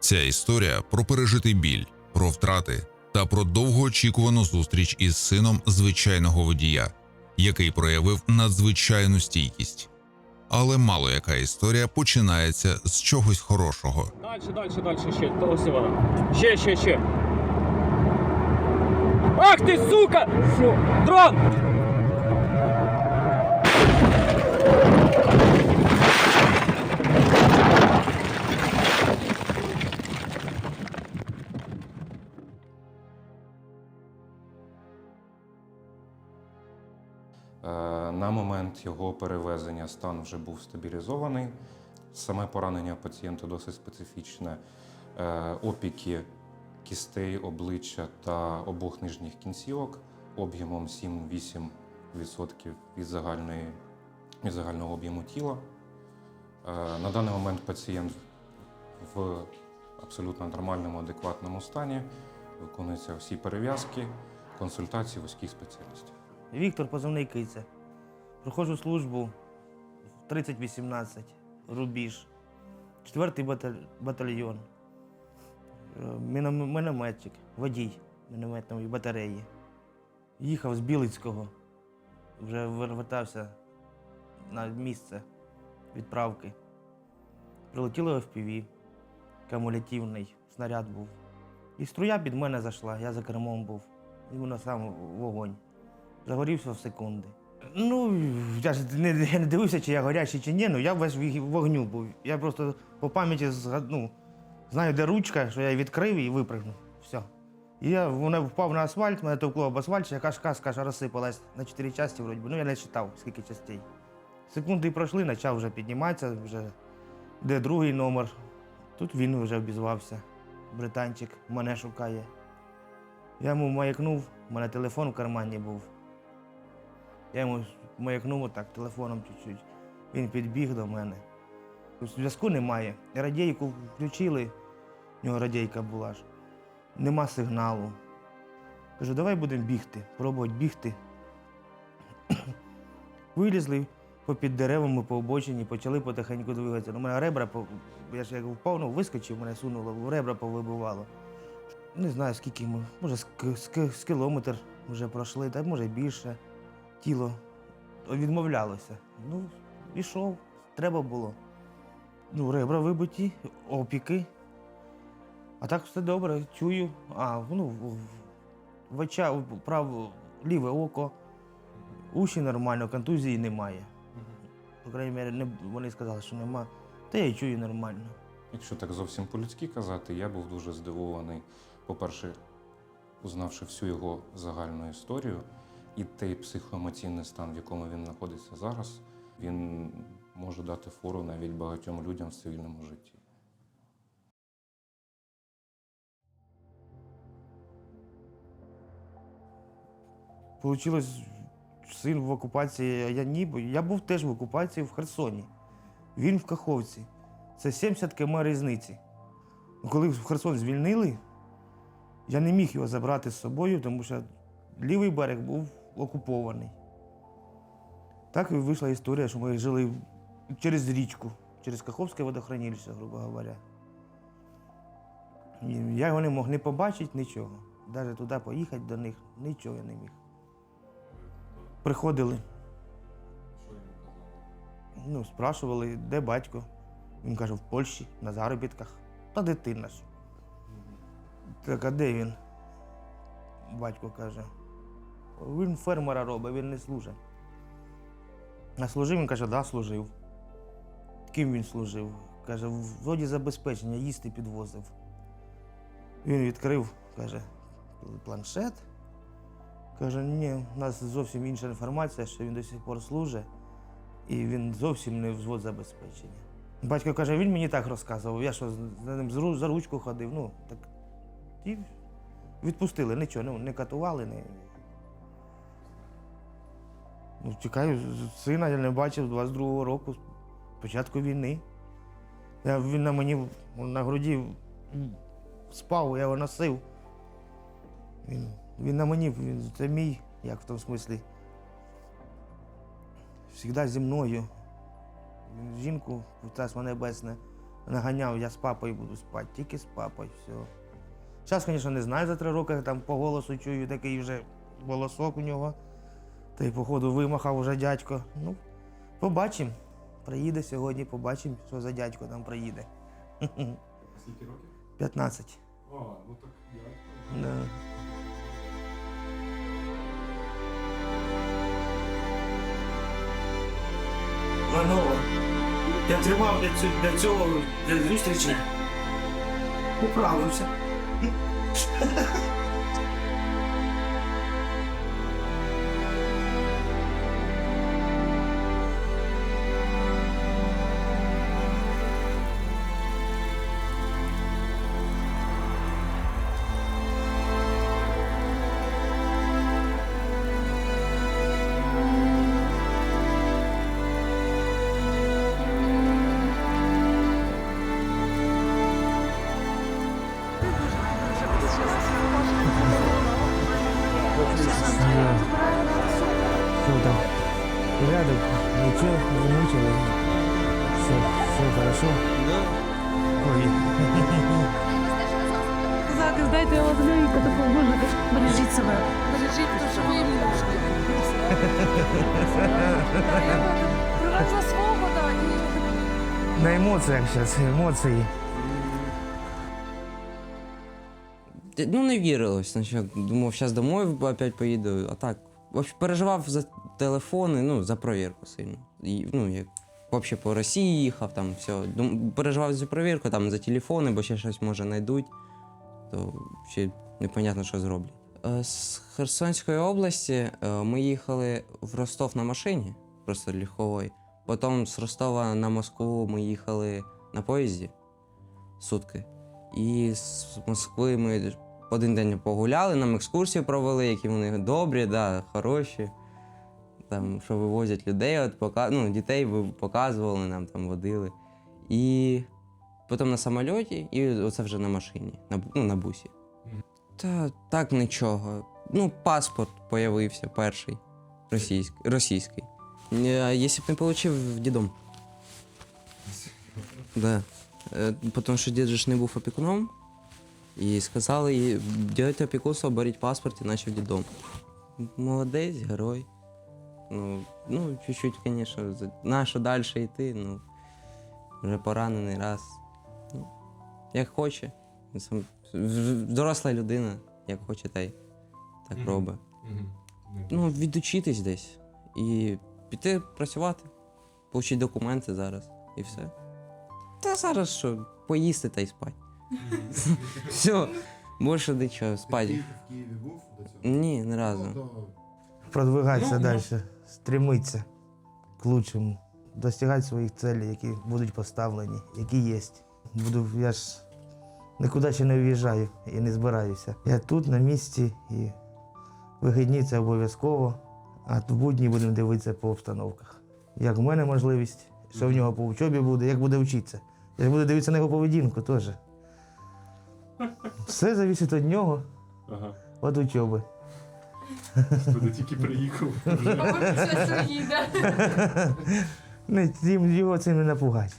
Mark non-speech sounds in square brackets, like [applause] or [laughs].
Ця історія про пережитий біль, про втрати та про довгоочікувану зустріч із сином звичайного водія, який проявив надзвичайну стійкість. Але мало яка історія починається з чогось хорошого. Дальше, дальше, дальше ще. Ось вона. Ще, ще, ще. Ах ти, сука! Дрон! На момент його перевезення стан вже був стабілізований. Саме поранення пацієнта досить специфічне. Е, Опіки кістей, обличчя та обох нижніх кінцівок об'ємом 7-8% від, загальної, від загального об'єму тіла. Е, На даний момент пацієнт в абсолютно нормальному, адекватному стані. Виконуються всі перев'язки, консультації вузьких спеціалістів. Віктор позивний Киця. Проходжу службу в 3018, рубіж, 4-й баталь- батальйон, Е, мінометчик, водій мінометної батареї. Їхав з Білицького, вже вертався на місце відправки. Прилетіло FPV, кумулятивний снаряд був. І струя під мене зайшла, я за кермом був. І воно сам вогонь. Загорівся в секунди. Ну, я ж не, не дивився, чи я гарячий, чи ні, ну я весь вогню був. Я просто по пам'яті ну, знаю, де ручка, що я відкрив і випрыгнув. Все. І я вона впав на асфальт, мене товкло об асфальт, якась каска аж розсипалась на чотири частини, вроді. Ну, я не читав, скільки частей. Секунди пройшли, почав вже підніматися, вже де другий номер. Тут він вже обізвався. Британчик мене шукає. Я йому маякнув, у мене телефон в кармані був. Я йому маякнув отак телефоном чуть-чуть. Він підбіг до мене. Зв'язку немає. Радійку включили, в нього радійка була ж. Нема сигналу. Кажу, давай будемо бігти, пробувати бігти. [clears throat] Вилізли попід деревами по обочині, почали потихеньку двигатися. У мене ребра, я ж як впав, ну, вискочив, мене сунуло, ребра повибивало. Не знаю, скільки ми, може, з кілометр вже пройшли, та може більше. Тіло відмовлялося. Ну, пішов, треба було. Ну, ребра вибиті, опіки. А так все добре, чую. А, ну, в, в оча, в право, ліве око, уші нормально, контузії немає. По крайній мірі, не, вони сказали, що нема. Та я чую нормально. Якщо так зовсім по-людськи казати, я був дуже здивований. По-перше, узнавши всю його загальну історію і той психоемоційний стан, в якому він знаходиться зараз, він може дати фору навіть багатьом людям в цивільному житті. Получилось, син в окупації, а я ні, я був теж в окупації в Херсоні. Він в Каховці. Це 70 км різниці. Ну, Коли в Херсон звільнили, я не міг його забрати з собою, тому що лівий берег був окупований. Так і вийшла історія, що ми жили через річку, через Каховське водохранилище, грубо говоря. Я його не мог не побачити, нічого. Навіть туди поїхати до них, нічого я не міг. Приходили. Ну, спрашували, де батько. Він каже, в Польщі, на заробітках. Та дитина ж. Так, а де він? Батько каже. Він фермера робить, він не служить. А служив, він каже, да, служив. Ким він служив? Каже, в воді забезпечення, їсти підвозив. Він відкрив, каже, планшет. Каже, ні, у нас зовсім інша інформація, що він до сих пор служить, і він зовсім не взвод забезпечення. Батько каже, він мені так розказував, я що за ним за ручку ходив. Ну, так. І відпустили, нічого, ну, не катували, не. Ну, чекаю з- сина, я не бачив 22-го року, початку війни. Я, він на мені на груді спав, я його носив. Він, він на мені, він, це мій, як в тому смислі. Завжди зі мною. Він жінку, царство небесне, наганяв, я з папою буду спати, тільки з папою, все. Зараз, звісно, не знаю за три роки, там по голосу чую такий вже голосок у нього. Та й, походу, вимахав уже дядько. Ну, побачимо. Приїде сьогодні, побачимо, що за дядько там приїде. Скільки років? 15. А, ну так я. Да. Панове, я тримав для цього, для цього для зустрічі. Управився. Що там? Порядок? Нічого, не замучили. Все, все хорошо. Ой. Сказати, здайте його змійку, таку боже, бережіть себе. Бережіть, тому що мої мілюшки. [laughs] Привезла свобода і На емоціях зараз, емоції. Ну, не вірилось. Спочатку думав, зараз домой опять поїду. А так, вообще переживав за телефони, ну, за провірку сильно. І, ну, як взагалі по Росії їхав, там все. Дум, переживав за провірку, там за телефони, бо ще щось може знайдуть, то ще непонятно, що зроблять. Е, З Херсонської області е, ми їхали в Ростов на машині, просто легкової. Потім з Ростова на Москву ми їхали на поїзді сутки. І з Москви ми один день погуляли, нам екскурсію провели, які вони добрі, да, хороші. Там, що вивозять людей, от пока, ну, дітей показували, нам там водили. І потім на самольоті, і оце вже на машині, на, ну, на бусі. Та так нічого. Ну, паспорт появився перший, російський. російський. Якщо б не отримав дідом. Да. Е, Тому що дід же ж не був опікуном. І сказали, їй, дядьте опікунство, беріть паспорт, іначе в дідом. Молодець, герой. Ну, ну чуть-чуть, звісно, за- на що далі йти, ну, вже поранений раз. Ну, як хоче. Сам, доросла людина, як хоче, та й так Мгм. робить. Ну, відучитись десь і піти працювати, отримати документи зараз і все. Та зараз що, поїсти та й спати. [laughs] Все, більше нічого, спати. в Києві був до цього? Ні, не разу. Ну, то Продвигатися Ну, далі, стремитися к лучшему, достигати своїх цілей, які будуть поставлені, які є. Буду, я ж нікуди ще не виїжджаю і не збираюся. Я тут на місці і вихідні це обов'язково, а в будні будемо дивитися по обстановках. Як в мене можливість, що в нього по учобі буде, як буде вчитися. Я ж буду дивитися на його поведінку теж. Все залежить від нього, Ага. від учоби. Господи, тільки приїхав. Вже. Не, їм його цим не напугати.